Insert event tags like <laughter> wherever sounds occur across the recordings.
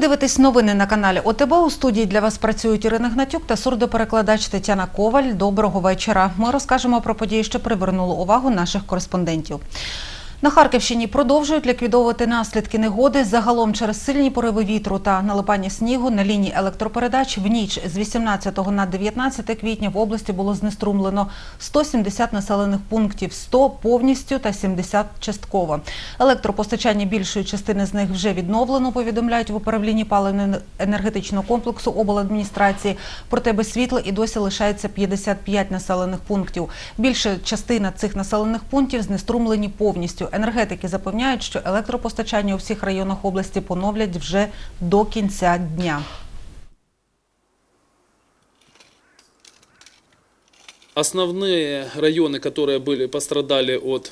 Ви дивитесь новини на каналі ОТБ. У студії для вас працюють Ірина Гнатюк та сурдоперекладач Тетяна Коваль. Доброго вечора. Ми розкажемо про події, що привернули увагу наших кореспондентів. На Харківщині продовжують ліквідовувати наслідки негоди. Загалом через сильні пориви вітру та налипання снігу на лінії електропередач в ніч з 18 на 19 квітня в області було знеструмлено 170 населених пунктів, 100 повністю та 70 частково. Електропостачання більшої частини з них вже відновлено, повідомляють в управлінні паливно-енергетичного комплексу обладміністрації. Проте без світла і досі лишається 55 населених пунктів. Більша частина цих населених пунктів знеструмлені повністю Енергетики запевняють, що електропостачання у всіх районах області поновлять вже до кінця дня. Основные районы, которые были, пострадали от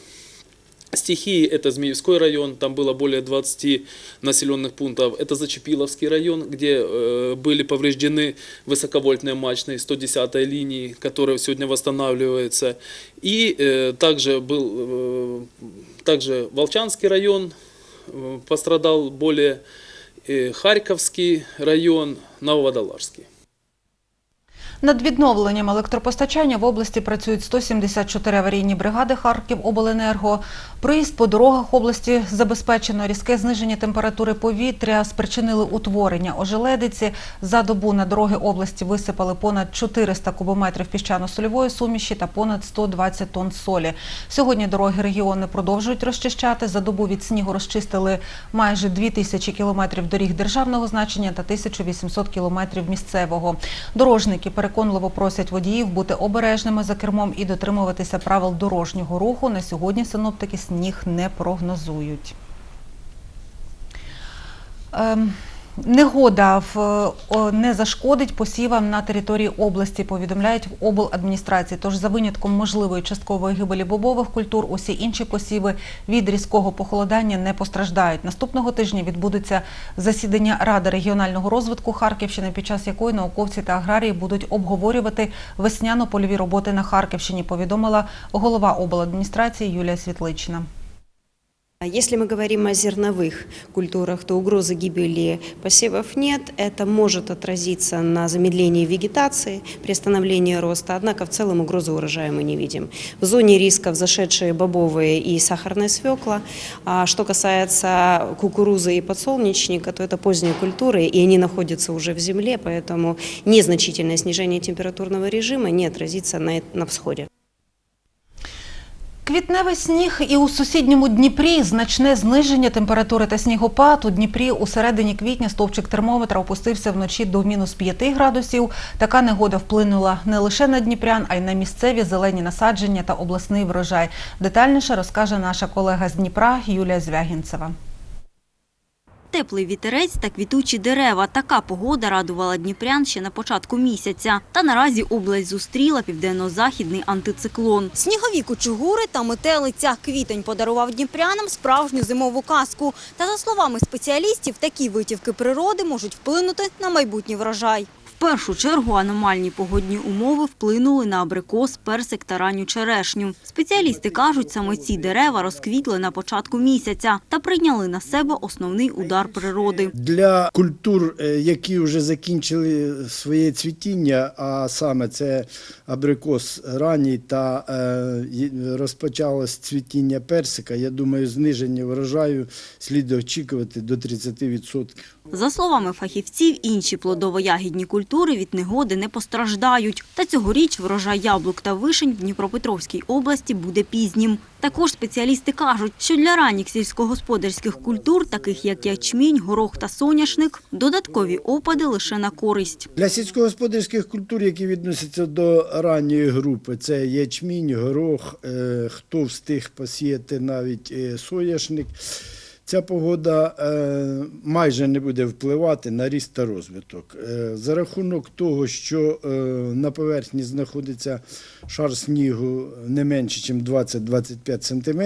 стихии, это Змеевской район, там было более 20 населенных пунктов. Это Зачепиловский район, где э, были повреждены высоковольтные мачные 110 линии, которые сегодня восстанавливаются. И э, также был э, также Волчанский район, э, пострадал более э, Харьковский район, Нововодоларский. Над відновленням електропостачання в області працюють 174 аварійні бригади Харківобленерго. Проїзд по дорогах області забезпечено. Різке зниження температури повітря спричинили утворення ожеледиці. За добу на дороги області висипали понад 400 кубометрів піщано-сольової суміші та понад 120 тонн солі. Сьогодні дороги регіону продовжують розчищати. За добу від снігу розчистили майже 2 тисячі кілометрів доріг державного значення та 1800 кілометрів місцевого. Дорожники переконливо просять водіїв бути обережними за кермом і дотримуватися правил дорожнього руху. На сьогодні синоптики сніг не прогнозують. Ем, Негода в, не зашкодить посівам на території області, повідомляють в обладміністрації. Тож за винятком можливої часткової гибелі бобових культур, усі інші посіви від різкого похолодання не постраждають. Наступного тижня відбудеться засідання Ради регіонального розвитку Харківщини, під час якої науковці та аграрії будуть обговорювати весняно-польові роботи на Харківщині. Повідомила голова обладміністрації Юлія Світлична. Если мы говорим о зерновых культурах, то угрозы гибели посевов нет. Это может отразиться на замедлении вегетации, приостановлении роста, однако в целом угрозы урожая мы не видим. В зоне риска взошедшие бобовые и сахарная свекла. А что касается кукурузы и подсолнечника, то это поздние культуры, и они находятся уже в земле, поэтому незначительное снижение температурного режима не отразится на, на всходе. Квітневий сніг і у сусідньому Дніпрі значне зниження температури та снігопад. У Дніпрі у середині квітня стовпчик термометра опустився вночі до мінус 5 градусів. Така негода вплинула не лише на дніпрян, а й на місцеві зелені насадження та обласний врожай. Детальніше розкаже наша колега з Дніпра Юлія Звягінцева. Теплий вітерець та квітучі дерева. Така погода радувала Дніпрян ще на початку місяця. Та наразі область зустріла південно-західний антициклон. Снігові кучугури та метелиця. Квітень подарував дніпрянам справжню зимову казку. Та за словами спеціалістів, такі витівки природи можуть вплинути на майбутній врожай. Першу чергу аномальні погодні умови вплинули на абрикос, персик та ранню черешню. Спеціалісти кажуть, саме ці дерева розквітли на початку місяця та прийняли на себе основний удар природи. Для культур, е, які вже закінчили своє цвітіння, а саме це абрикос ранній та е, розпочалось цвітіння персика, я думаю, зниження врожаю слід очікувати до 30%. За словами фахівців, інші плодово-ягідні культури від негоди не постраждають. Та цьогоріч врожай яблук та вишень в Дніпропетровській області буде пізнім. Також спеціалісти кажуть, що для ранніх сільськогосподарських культур, таких як ячмінь, горох та соняшник, додаткові опади лише на користь. Для сільськогосподарських культур, які відносяться до ранньої групи, це ячмінь, горох, е, хто встиг посіяти навіть е, соняшник. Ця погода е, майже не буде впливати на ріст та розвиток. Е, за рахунок того, що е, на поверхні знаходиться шар снігу не менше, ніж 20-25 см,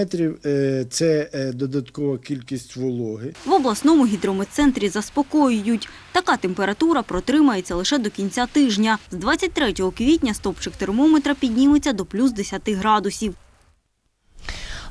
е, це додаткова кількість вологи. В обласному гідрометцентрі заспокоюють. Така температура протримається лише до кінця тижня. З 23 квітня стопчик термометра підніметься до плюс 10 градусів.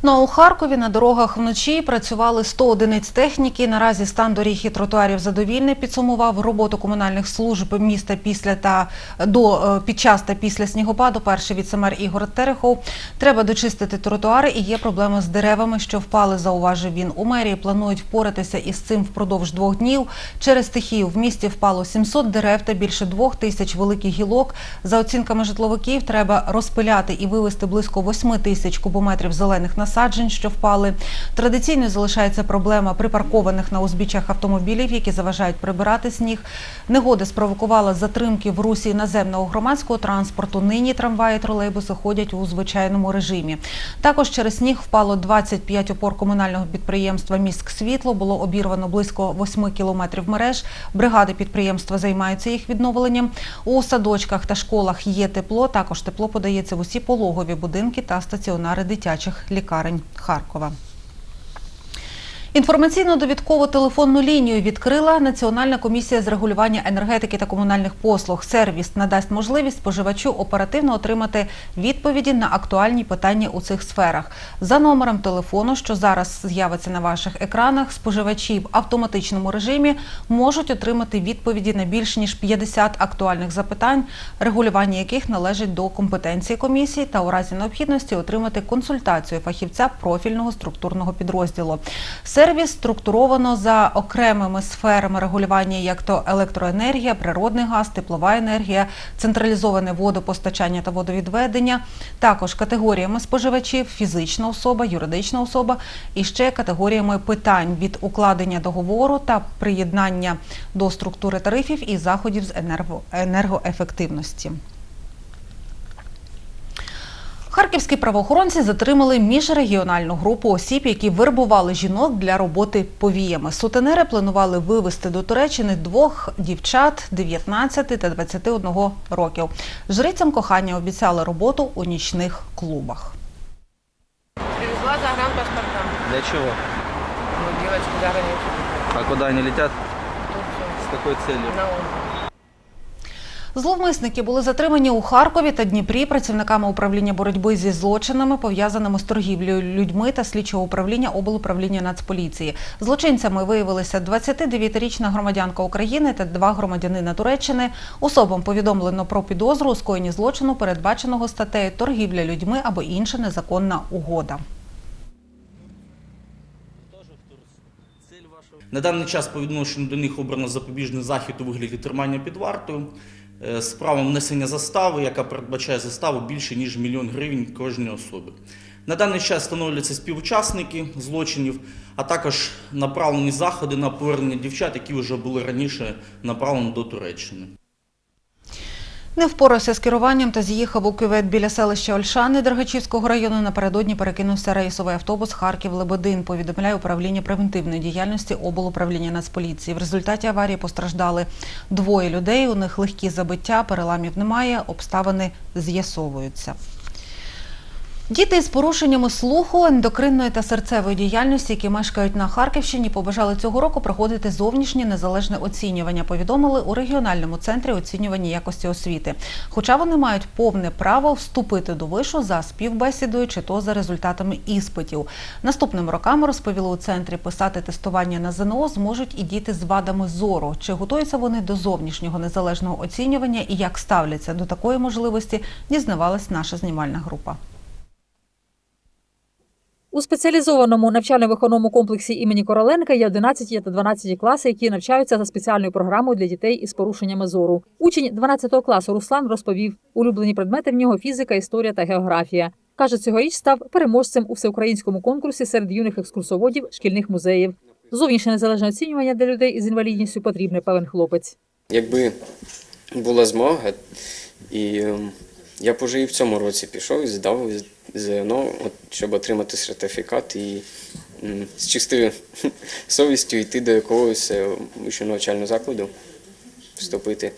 Ну а у Харкові на дорогах вночі працювали 100 одиниць техніки. Наразі стан доріг і тротуарів задовільний. Підсумував роботу комунальних служб міста після та до е, під час та після снігопаду. Перший віцемер Ігор Терехов. Треба дочистити тротуари і є проблеми з деревами, що впали. Зауважив він. У мерії планують впоратися із цим впродовж двох днів. Через стихію в місті впало 700 дерев та більше двох тисяч великих гілок. За оцінками житловиків, треба розпиляти і вивезти близько 8 тисяч кубометрів зелених насаджень, що впали. Традиційною залишається проблема припаркованих на узбіччях автомобілів, які заважають прибирати сніг. Негода спровокувала затримки в русі наземного громадського транспорту. Нині трамваї, тролейбуси ходять у звичайному режимі. Також через сніг впало 25 опор комунального підприємства «Міськсвітло». Було обірвано близько 8 кілометрів мереж. Бригади підприємства займаються їх відновленням. У садочках та школах є тепло. Також тепло подається в усі пологові будинки та стаціонари дитячих лікарень Харкова. Інформаційно-довідкову телефонну лінію відкрила Національна комісія з регулювання енергетики та комунальних послуг. Сервіс надасть можливість споживачу оперативно отримати відповіді на актуальні питання у цих сферах. За номером телефону, що зараз з'явиться на ваших екранах, споживачі в автоматичному режимі можуть отримати відповіді на більш ніж 50 актуальних запитань, регулювання яких належить до компетенції комісії, та у разі необхідності отримати консультацію фахівця профільного структурного підрозділу. Сервіс структуровано за окремими сферами регулювання, як то електроенергія, природний газ, теплова енергія, централізоване водопостачання та водовідведення, також категоріями споживачів, фізична особа, юридична особа і ще категоріями питань від укладення договору та приєднання до структури тарифів і заходів з енерго-. Харківські правоохоронці затримали міжрегіональну групу осіб, які вербували жінок для роботи повіями. Сутенери планували вивезти до Туреччини двох дівчат 19 та 21 років. Жрицям кохання обіцяли роботу у нічних клубах. Привезла загранпаспорта. Для чего? Ну, девочки за. А куда они летят? Тут С какой целью? все. На. Зловмисники були затримані у Харкові та Дніпрі працівниками управління боротьби зі злочинами, пов'язаними з торгівлею людьми та слідчого управління облуправління Нацполіції. Злочинцями виявилися 29-річна громадянка України та два громадянина Туреччини. Особам повідомлено про підозру у скоєнні злочину, передбаченого статтею торгівля людьми або інша незаконна угода. На даний час по відношенню до них обрано запобіжний захід у вигляді тримання під вартою з правом внесення застави, яка передбачає заставу більше ніж мільйон гривень кожній особи. На даний час встановлюються співучасники злочинів, а також направлені заходи на повернення дівчат, які вже були раніше направлені до Туреччини. Не впорався з керуванням та з'їхав у кювет біля селища Ольшани Дергачівського району. Напередодні перекинувся рейсовий автобус Харків-Лебедин, повідомляє управління превентивної діяльності облуправління Нацполіції. В результаті аварії постраждали двоє людей. У них легкі забиття, переламів немає, обставини з'ясовуються. Діти з порушеннями слуху, ендокринної та серцевої діяльності, які мешкають на Харківщині, побажали цього року проходити зовнішнє незалежне оцінювання. Повідомили у регіональному центрі оцінювання якості освіти. Хоча вони мають повне право вступити до вишу за співбесідою чи то за результатами іспитів. Наступними роками розповіли у центрі писати тестування на ЗНО зможуть і діти з вадами зору. Чи готуються вони до зовнішнього незалежного оцінювання і як ставляться до такої можливості, дізнавалась наша знімальна група. У спеціалізованому навчально-виховному комплексі імені Короленка є 11 та 12 класи, які навчаються за спеціальною програмою для дітей із порушеннями зору. Учень 12 класу Руслан розповів, улюблені предмети в нього фізика, історія та географія. Каже, цьогоріч став переможцем у всеукраїнському конкурсі серед юних екскурсоводів шкільних музеїв. Зовнішнє незалежне оцінювання для людей із інвалідністю потрібне, певен хлопець. Якби була змога, і ем, я б уже і в цьому році пішов і здав ЗНО, от, щоб отримати сертифікат і з чистою <laughs> совістю йти до якогось е, вищого навчального закладу, вступити.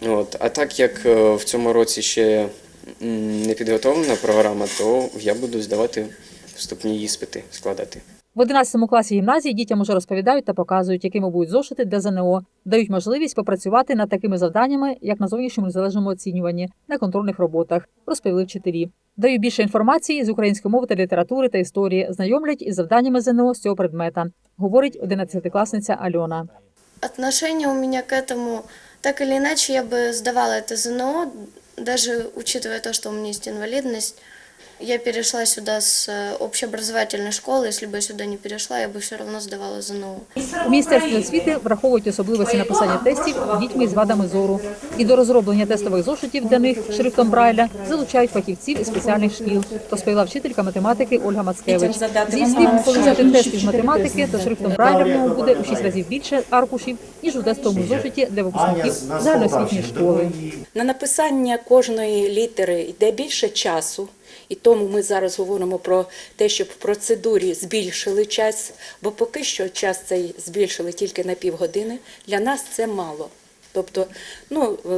От. А так як е, в цьому році ще не підготовлена програма, то я буду здавати вступні іспити, складати. В 11 класі гімназії дітям уже розповідають та показують, якими будуть зошити для ЗНО, дають можливість попрацювати над такими завданнями, як на зовнішньому незалежному оцінюванні, на контрольних роботах, розповіли вчителі. Дають більше інформації з української мови та літератури та історії, знайомлять із завданнями ЗНО з цього предмета, говорить 11-класниця Альона. Отношение у меня к этому, так или иначе, я бы сдавала это ЗНО, даже учитывая то, что у меня есть инвалидность. Я перешла сюда с э, общеобразовательной школы. Если бы я сюда не перешла, я бы все равно сдавала ЗНО. У міністерстві освіти враховують особливості написання тестів дітьми з вадами зору. І до розроблення тестових зошитів для них шрифтом Брайля залучають фахівців із спеціальних шкіл, розповіла вчителька математики Ольга Мацкевич. Зі слів, коли взяти тест із математики, то шрифтом Брайля в ньому буде у 6 разів більше аркушів, ніж у тестовому зошиті для випускників загальноосвітньої школи. На написання кожної літери йде більше часу, і тому ми зараз говоримо про те, щоб в процедурі збільшили час, бо поки що час цей збільшили тільки на півгодини. Для нас це мало. Тобто, ну, е,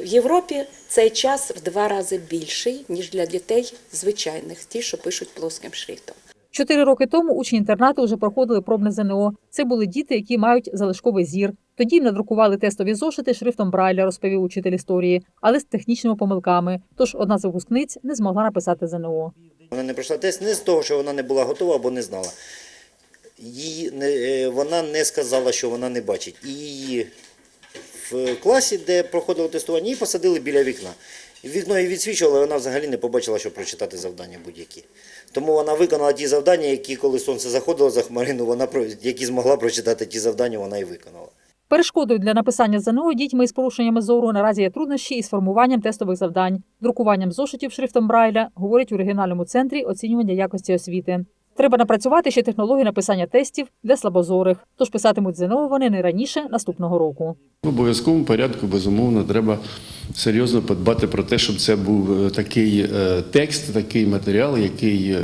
в Європі цей час в два рази більший, ніж для дітей звичайних, ті, що пишуть плоским шрифтом. Чотири роки тому учні інтернату вже проходили пробне ЗНО. Це були діти, які мають залишковий зір. Тоді надрукували тестові зошити шрифтом Брайля, розповів учитель історії, але з технічними помилками. Тож одна з випускниць не змогла написати ЗНО. Вона не пройшла тест не з того, що вона не була готова або не знала. Її не, е, вона не сказала, що вона не бачить. І в класі, де проходило тестування, її посадили біля вікна. Вікно її відсвічувало, вона взагалі не побачила, що прочитати завдання будь-які. Тому вона виконала ті завдання, які, коли сонце заходило за хмарину, вона які змогла прочитати ті завдання, вона і виконала. Перешкодою для написання ЗНО дітьми з порушеннями зору наразі є труднощі із формуванням тестових завдань, друкуванням зошитів шрифтом Брайля, говорять у регіональному центрі оцінювання якості освіти. Треба напрацювати ще технологію написання тестів для слабозорих, тож писатимуть ЗНО вони не раніше наступного року. В обов'язковому порядку, безумовно, треба серйозно подбати про те, щоб це був е, такий е, текст, такий матеріал, який е,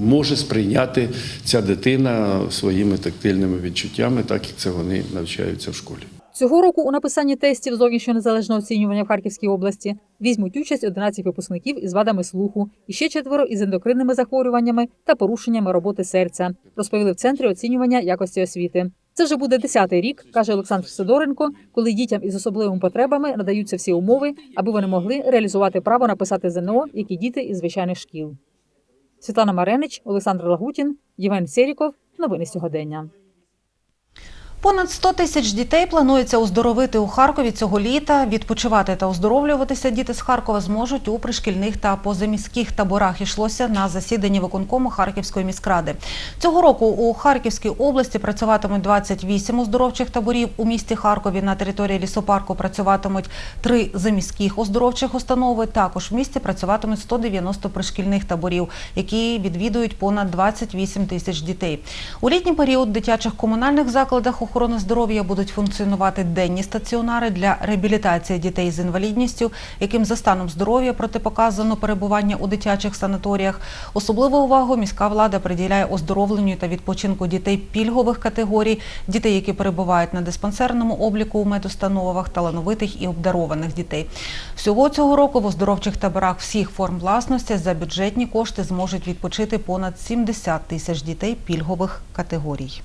може сприйняти ця дитина своїми тактильними відчуттями, так як це вони навчаються в школі. Цього року у написанні тестів зовнішнього незалежного оцінювання в Харківській області візьмуть участь 11 випускників із вадами слуху і ще четверо із ендокринними захворюваннями та порушеннями роботи серця, розповіли в центрі оцінювання якості освіти. Це вже буде десятий рік, каже Олександр Сидоренко, коли дітям із особливими потребами надаються всі умови, аби вони могли реалізувати право написати ЗНО, як і діти із звичайних шкіл. Світлана Маренич, Олександр Лагутін, Євген Сєріков. Новини сьогодення. Понад 100 тисяч дітей планується оздоровити у Харкові цього літа. Відпочивати та оздоровлюватися діти з Харкова зможуть у пришкільних та позаміських таборах. Ішлося на засіданні виконкому Харківської міськради. Цього року у Харківській області працюватимуть 28 оздоровчих таборів. У місті Харкові на території лісопарку працюватимуть три заміських оздоровчих установи. Також в місті працюватимуть 190 пришкільних таборів, які відвідують понад 28 тисяч дітей. У літній період в дитячих комунальних закладах охорони здоров'я будуть функціонувати денні стаціонари для реабілітації дітей з інвалідністю, яким за станом здоров'я протипоказано перебування у дитячих санаторіях. Особливу увагу міська влада приділяє оздоровленню та відпочинку дітей пільгових категорій, дітей, які перебувають на диспансерному обліку у медустановах, талановитих і обдарованих дітей. Всього цього року в оздоровчих таборах всіх форм власності за бюджетні кошти зможуть відпочити понад 70 тисяч дітей пільгових категорій.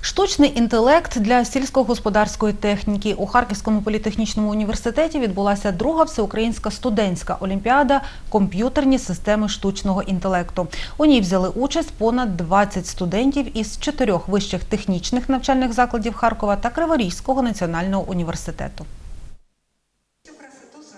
Штучний інтелект для сільськогосподарської техніки у Харківському політехнічному університеті відбулася друга всеукраїнська студентська олімпіада комп'ютерні системи штучного інтелекту. У ній взяли участь понад 20 студентів із чотирьох вищих технічних навчальних закладів Харкова та Криворізького національного університету.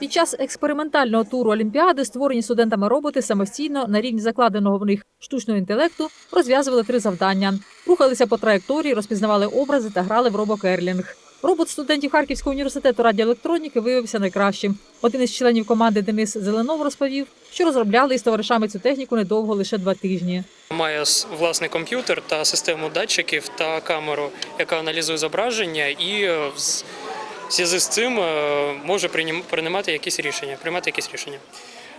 Під час експериментального туру Олімпіади створені студентами роботи самостійно на рівні закладеного в них штучного інтелекту розв'язували три завдання: рухалися по траєкторії, розпізнавали образи та грали в робокерлінг. Робот студентів Харківського університету радіоелектроніки виявився найкращим. Один із членів команди Денис Зеленов розповів, що розробляли із товаришами цю техніку недовго лише два тижні. Має власний комп'ютер та систему датчиків та камеру, яка аналізує зображення і е, в з- зв'язку з цим е, може приймати якісь рішення. Приймати якісь рішення.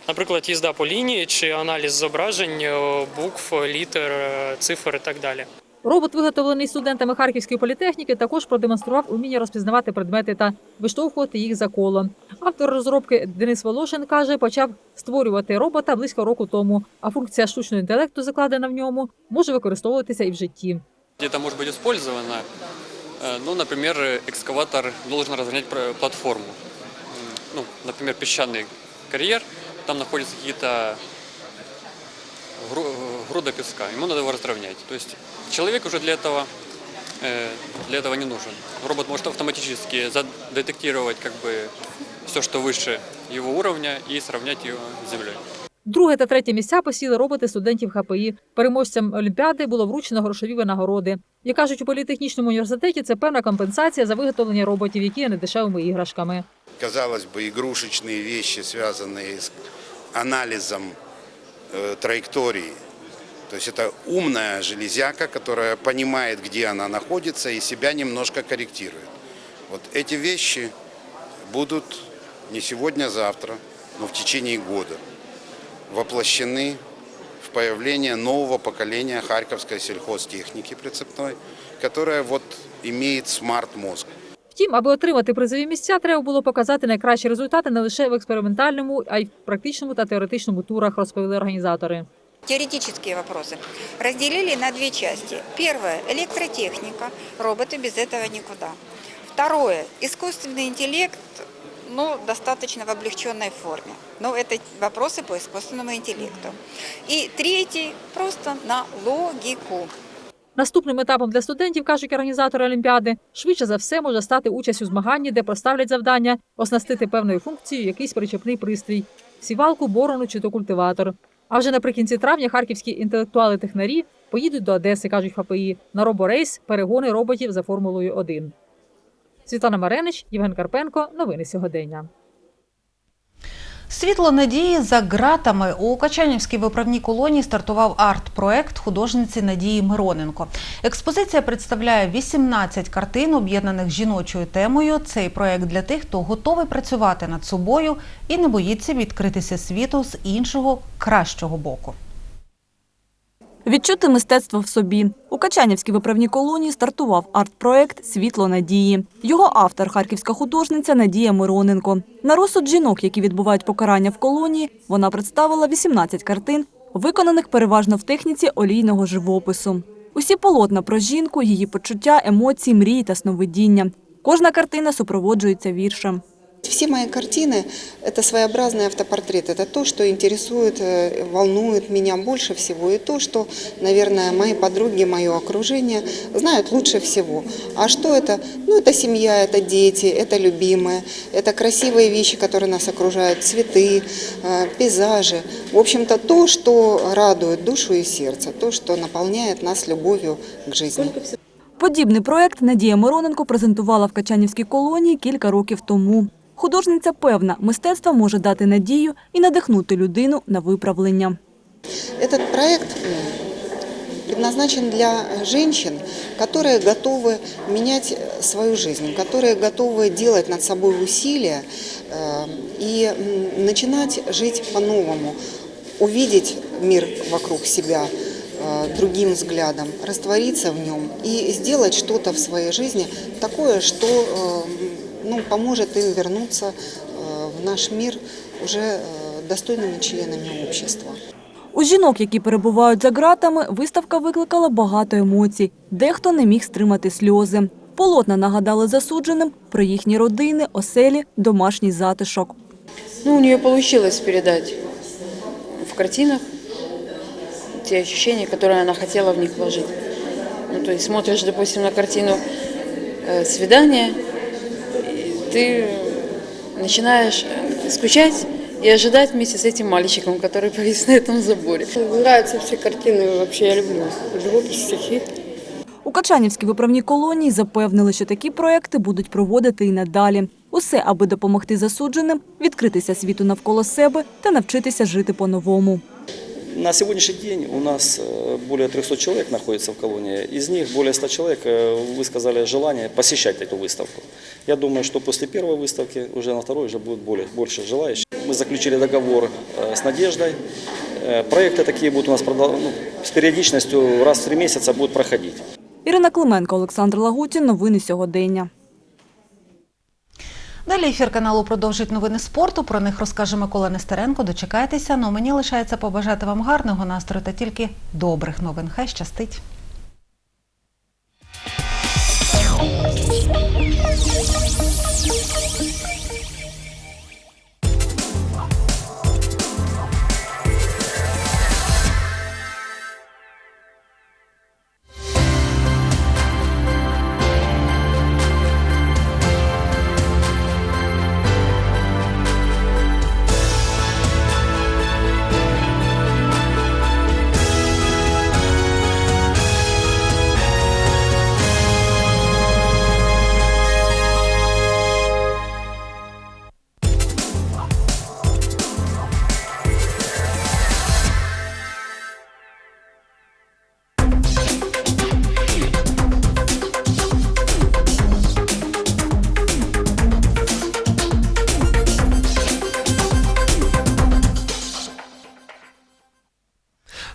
Наприклад, їзда по лінії чи аналіз зображень, е, букв, літер, е, цифр і так далі. Робот, виготовлений студентами Харківської політехніки, також продемонстрував уміння розпізнавати предмети та виштовхувати їх за коло. Автор розробки Денис Волошин каже, почав створювати робота близько року тому, а функція штучного інтелекту, закладена в ньому, може використовуватися і в житті. Где-то может быть использовано. Э, Ну, например, экскаватор должен разгонять платформу. Ну, например, песчаный карьер, там находятся какие-то гру- груда песка, ему надо его разровнять. То есть человек уже для этого, э, для этого не нужен. Робот может автоматически задетектировать как бы все, что выше его уровня и сравнять его с землей. Друге та третє місця посіли роботи студентів ХПІ. Переможцям Олімпіади було вручено грошові винагороди. Як кажуть у політехнічному університеті, це певна компенсація за виготовлення роботів, які є недешевими іграшками. казалось бы, игрушечные вещи, связанные с анализом э, траектории. То есть это умная железяка, которая понимает, где она находится и себя немножко корректирует. Вот эти вещи будут не сегодня, а завтра, но в течение года воплощены в появление нового поколения харьковской сельхозтехники прицепной, которая вот имеет смарт-мозг. Втім, аби отримати призові місця, треба було показати найкращі результати не лише в експериментальному, а й в практичному та теоретичному турах, розповіли організатори. Теоретические вопросы разделили на две части. Первое – электротехника. Роботы без этого никуда. Второе – искусственный интеллект, ну, достаточно в облегченной форме. Но это вопросы по искусственному интеллекту. И третий – просто на логику. Наступним етапом для студентів, кажуть організатори Олімпіади, швидше за все може стати участь у змаганні, де поставлять завдання оснастити певною функцією якийсь причепний пристрій сівалку, борону чи то культиватор. А вже наприкінці травня харківські інтелектуали-технарі поїдуть до Одеси, кажуть ФПІ, на роборейс перегони роботів за формулою 1. Світлана Маренич, Євген Карпенко. Новини сьогодення. Світло надії за ґратами у Качанівській виправній колонії стартував арт-проект художниці Надії Мироненко. Експозиція представляє 18 картин, об'єднаних жіночою темою. Цей проект для тих, хто готовий працювати над собою і не боїться відкритися світу з іншого кращого боку. Відчути мистецтво в собі. У Качанівській виправній колонії стартував арт-проект Світло надії. Його автор харківська художниця Надія Мироненко. На розсуд жінок, які відбувають покарання в колонії, вона представила 18 картин, виконаних переважно в техніці олійного живопису. Усі полотна про жінку, її почуття, емоції, мрії та сновидіння. Кожна картина супроводжується віршем. Все мои картины – это своеобразный автопортрет. Это то, что интересует, э, волнует меня больше всего. И то, что, наверное, мои подруги, мое окружение знают лучше всего. А что это? Ну, это семья, это дети, это любимые, это красивые вещи, которые нас окружают, цветы, э, пейзажи. В общем-то, то, что радует душу и сердце, то, что наполняет нас любовью к жизни. Подібний проект Надія Мироненко презентувала в Качанівській колонії кілька років тому. Художниця певна, мистецтво може дати надію і надихнути людину на виправлення. Этот проект м, предназначен для женщин, которые готовы менять э, свою жизнь, которые готовы делать над собой усилия э, и м, начинать жить по-новому, увидеть мир вокруг себя э, другим взглядом, раствориться в нем и сделать что-то в своей жизни такое, что э, ну, поможет им вернуться э, в наш мир уже э, достойными членами общества. У жінок, які перебувають за ґратами, виставка викликала багато емоцій. Дехто не міг стримати сльози. Полотна нагадали засудженим про їхні родини, оселі, домашній затишок. Ну, у нее получилось передать в картинах те ощущения, которые она хотела в них вложить. Ну, то есть смотришь, допустим, на картину э, «Свидание», и ты начинаешь э, скучать и ожидать вместе с этим мальчиком, который повис на этом заборе. Нравятся все картины, вообще я люблю живопись, стихи. У Качанівській виправній колонії запевнили, що такі проекти будуть проводити і надалі. Усе, аби допомогти засудженим, відкритися світу навколо себе та навчитися жити по-новому. На сегодняшний день у нас э, более 300 человек находится в колонии. Из них более 100 человек э, высказали желание посещать эту выставку. Я думаю, что после первой выставки, уже на второй, уже будет более, больше желающих. Мы заключили договор э, с Надеждой. Э, Проекты такие будут у нас продол- ну, с периодичностью раз в три месяца будут проходить. Ірина Клименко, Олександр Лагутін. Новини сьогодення. Далі ефір каналу продовжить новини спорту. Про них розкаже Микола Нестеренко. Дочекайтеся. Ну мені лишається побажати вам гарного настрою та тільки добрих новин. Хай щастить.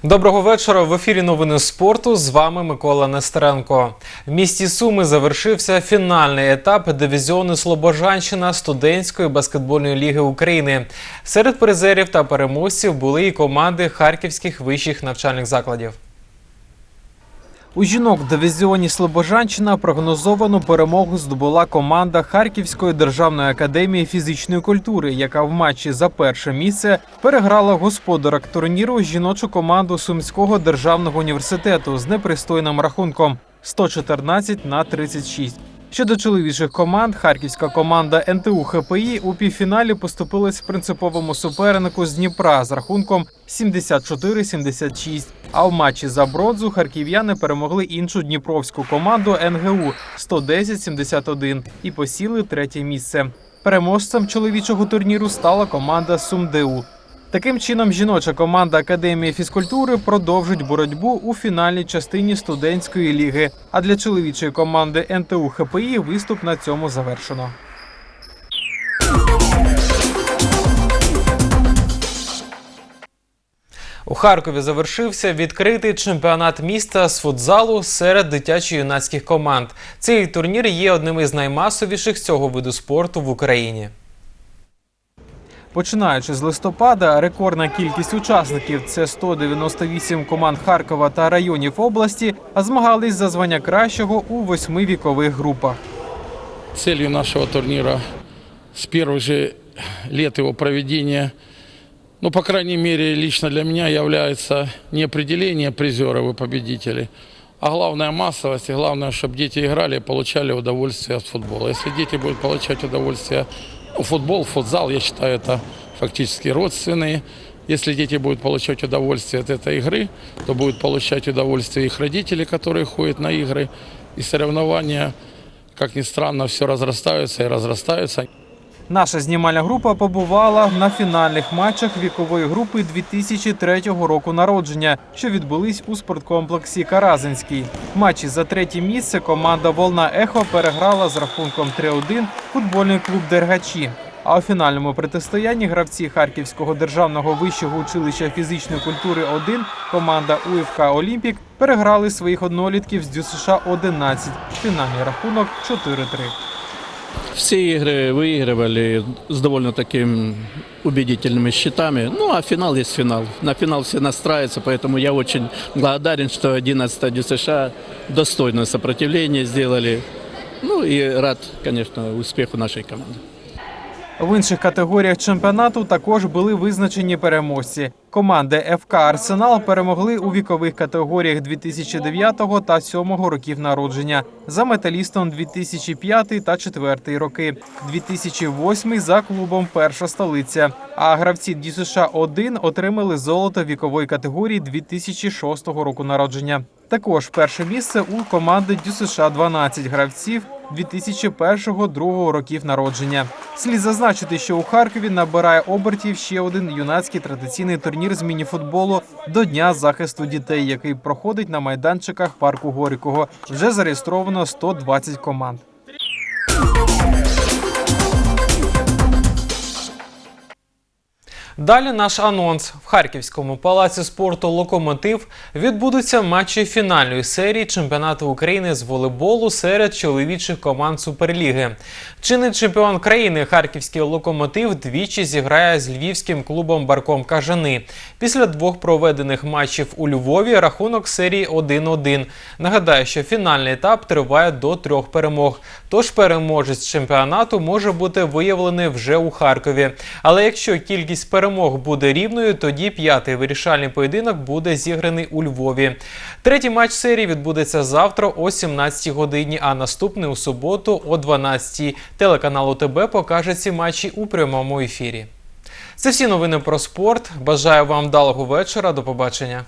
Доброго вечора. В ефірі новини спорту. З вами Микола Нестеренко. В місті Суми завершився фінальний етап дивізіону Слобожанщина студентської баскетбольної ліги України. Серед призерів та переможців були і команди харківських вищих навчальних закладів. У жінок в дивізіоні Слобожанщина прогнозовану перемогу здобула команда Харківської державної академії фізичної культури, яка в матчі за перше місце переграла господарок турніру жіночу команду Сумського державного університету з непристойним рахунком 114 на 36. Щодо чоловічих команд, харківська команда НТУ ХПІ у півфіналі поступилась принциповому супернику з Дніпра з рахунком 74-76. А в матчі за бронзу харків'яни перемогли іншу дніпровську команду НГУ 110-71 і посіли третє місце. Переможцем чоловічого турніру стала команда СумДУ. Таким чином, жіноча команда Академії фізкультури продовжить боротьбу у фінальній частині студентської ліги. А для чоловічої команди НТУ ХПІ виступ на цьому завершено. У Харкові завершився відкритий чемпіонат міста з футзалу серед дитячо-юнацьких команд. Цей турнір є одним із наймасовіших з цього виду спорту в Україні. Починаючи з листопада, рекордна кількість учасників це 198 команд Харкова та районів області, а змагались за звання кращого у восьми вікових групах. Целью нашего турнира с первых же лет его проведения, ну, по крайней мере, лично для меня является не определение призеров и победителей, а главная массовость и главное, чтобы дети играли и получали удовольствие от футбола. Если дети будут получать удовольствие, ну, футбол, футзал, я считаю, это фактически родственные. Если дети будут получать удовольствие от этой игры, то будут получать удовольствие их родители, которые ходят на игры. И соревнования, как ни странно, все разрастаются и разрастаются. Наша знімальна група побувала на фінальних матчах вікової групи 2003 року народження, що відбулись у спорткомплексі Каразинський. Матчі за третє місце команда Волна Ехо переграла з рахунком 3-1 футбольний клуб Дергачі. А у фінальному протистоянні гравці Харківського державного вищого училища фізичної культури 1 команда УФК Олімпік переграли своїх однолітків з ДЮСШ 11. Фінальний рахунок 4-3. Все игры выигрывали с довольно таким убедительными счетами. Ну, а финал есть финал. На финал все настраиваются, поэтому я очень благодарен, что 11 ДЮСШ достойное сопротивление сделали. Ну и рад, конечно, успеху нашей команды. В інших категоріях чемпіонату також були визначені переможці. Команди ФК Арсенал перемогли у вікових категоріях 2009 та 2007 років народження. За металістом 2005 та 2004 роки, 2008 за клубом Перша столиця. А гравці ДЮСШ 1 отримали золото вікової категорії 2006 року народження. Також перше місце у команди ДЮСШ 12 гравців 2001-2002 років народження. Слід зазначити, що у Харкові набирає обертів ще один юнацький традиційний турнір з мініфутболу до Дня захисту дітей, який проходить на майданчиках парку Горького. Вже зареєстровано 120 команд. Далі наш анонс в Харківському палаці спорту Локомотив відбудуться матчі фінальної серії чемпіонату України з волейболу серед чоловічих команд Суперліги. Чинний чемпіон країни Харківський локомотив двічі зіграє з львівським клубом Барком Кажани. Після двох проведених матчів у Львові рахунок серії 1-1. Нагадаю, що фінальний етап триває до трьох перемог. Тож переможець чемпіонату може бути виявлений вже у Харкові. Але якщо кількість перемог буде рівною, тоді п'ятий вирішальний поєдинок буде зіграний у Львові. Третій матч серії відбудеться завтра о 17 годині, а наступний у суботу о 12. Телеканал УТБ покаже ці матчі у прямому ефірі. Це всі новини про спорт. Бажаю вам вдалого вечора. До побачення.